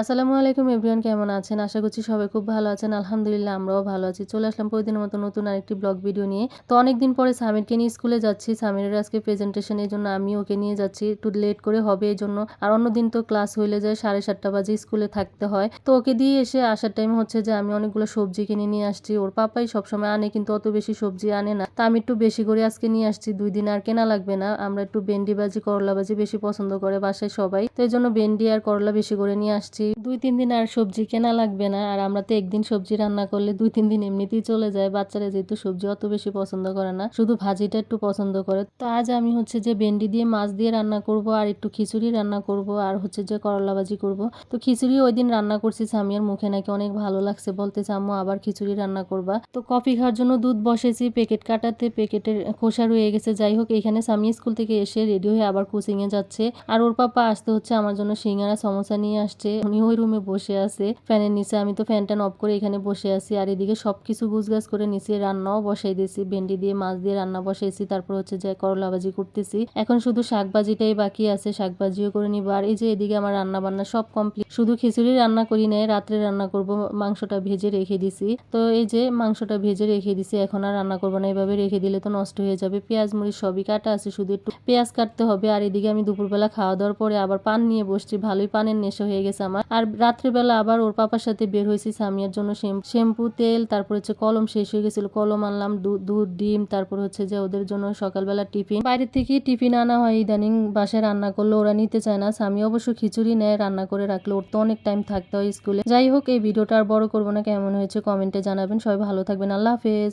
আসসালামু আলাইকুম এভরিওয়ান, কেমন আছেন? আশা করছি সবাই খুব ভালো আছেন। আলহামদুলিল্লাহ, আমরাও ভালো আছি। চলে আসলাম প্রতিদিনের মতো নতুন আরেকটি ব্লগ ভিডিও নিয়ে। তো অনেকদিন পরে সামিরকে নিয়ে স্কুলে যাচ্ছি। সামিরের আজকে প্রেজেন্টেশন এই জন্য আমি ওকে নিয়ে যাচ্ছি। একটু লেট করে হবে এই জন্য। আর অন্যদিন তো ক্লাস হইলে যায়, সাড়ে সাতটা বাজে স্কুলে থাকতে হয়। তো ওকে দিয়ে এসে আসার টাইম হচ্ছে যে, আমি অনেকগুলো সবজি কিনে নিয়ে আসছি। ওর পাপাই সবসময় আনে, কিন্তু অত বেশি সবজি আনে না। তা আমি একটু বেশি করে আজকে নিয়ে আসছি। দুই দিন আর কেনা লাগবে না। আমরা একটু ভেন্ডি বাজি করলা বাজি বেশি পছন্দ করে বাসায় সবাই। তো এই জন্য ভেন্ডি আর করলা বেশি করে নিয়ে আসছি। দুই, তিন দিন আর সবজি কেনা লাগবে না। আর আমরা তো একদিন সবজি রান্না করলে দুই, তিন দিন এমনিতেই চলে যায়। বাচ্চারা যেহেতু সবজি অত বেশি পছন্দ করে না, শুধু ভাজিটা একটু পছন্দ করে। তো আজ আমি হচ্ছে যে ভেন্ডি দিয়ে মাছ দিয়ে রান্না করব আর একটু খিচুড়ি রান্না করব আর হচ্ছে যে করলা ভাজি করব। তো খিচুড়ি ওই দিন রান্না করছি সামিয়ার মুখে, নাকি অনেক ভালো লাগছে বলতে আম্মু আবার খিচুড়ি রান্না করবা। তো কফি খাওয়ার জন্য দুধ বসেছি, প্যাকেট কাটাতে প্যাকেটের খোসা রয়ে গেছে। যাই হোক, এখানে সামিয়া স্কুল থেকে এসে রেডি হয়ে আবার কোচিং এ যাচ্ছে। আর ওর পাপা আসতে হচ্ছে, আমার জন্য সিঙ্গারা, সমোসা নিয়ে আসছে। উনি ওই রুমে বসে আছে। ফ্যানের নিচে আমি তো ফ্যান ট্যান অফ করে এখানে বসে আছি। আর এদিকে সব সবকিছু গুছগাছ করে নিচে রান্নাও বসাই দিয়েছি। ভেন্ডি দিয়ে, মাছ দিয়ে রান্না বসাইছি। তারপর হচ্ছে যে করলা ভাজি করতেছি। এখন শুধু শাক ভাজিটাই বাকি আছে। শাক ভাজিও করে নিব। আর এই যে এদিকে আমার রান্না বান্না সব কমপ্লিট শুধু খিচুড়ি রান্না করি নাই, রাত্রে রান্না করব। মাংসটা ভেজে রেখে দিছি। তো এই যে মাংসটা ভেজে রেখে দিছি, এখন আর রান্না করব না। এভাবে রেখে দিলে তো নষ্ট হয়ে যাবে। পেঁয়াজ মরিচ সবই কাটা আছে, শুধু একটু পেঁয়াজ কাটতে হবে। আর এদিকে আমি দুপুরবেলা খাওয়া দাওয়ার পরে আবার পান নিয়ে বসছি। ভালোই পানের নেশা হয়ে গেছে আমার। আর রাত্রেবেলা আবার ওর পাপার সাথে বের হয়েছি সামিয়ার জন্য শ্যাম্পু, তেল, তারপর হচ্ছে কলম শেষ হয়ে গেছিল, কলম আনলাম দুধ, ডিম, তারপর হচ্ছে যে ওদের জন্য সকালবেলা টিফিন। বাইরে থেকে টিফিন আনা হয়, ইদানিং বাসায় রান্না করলে ওরা নিতে চায় না। স্বামী অবশ্য খিচুড়ি নেয়, রান্না করে রাখলে ওর তো অনেক টাইম থাকতে হয় স্কুলে। যাই হোক, এই ভিডিওটা আর বড় করব না, কেমন হয়েছে কমেন্টে জানাবেন। সবাই ভালো থাকবেন, আল্লাহ হাফেজ।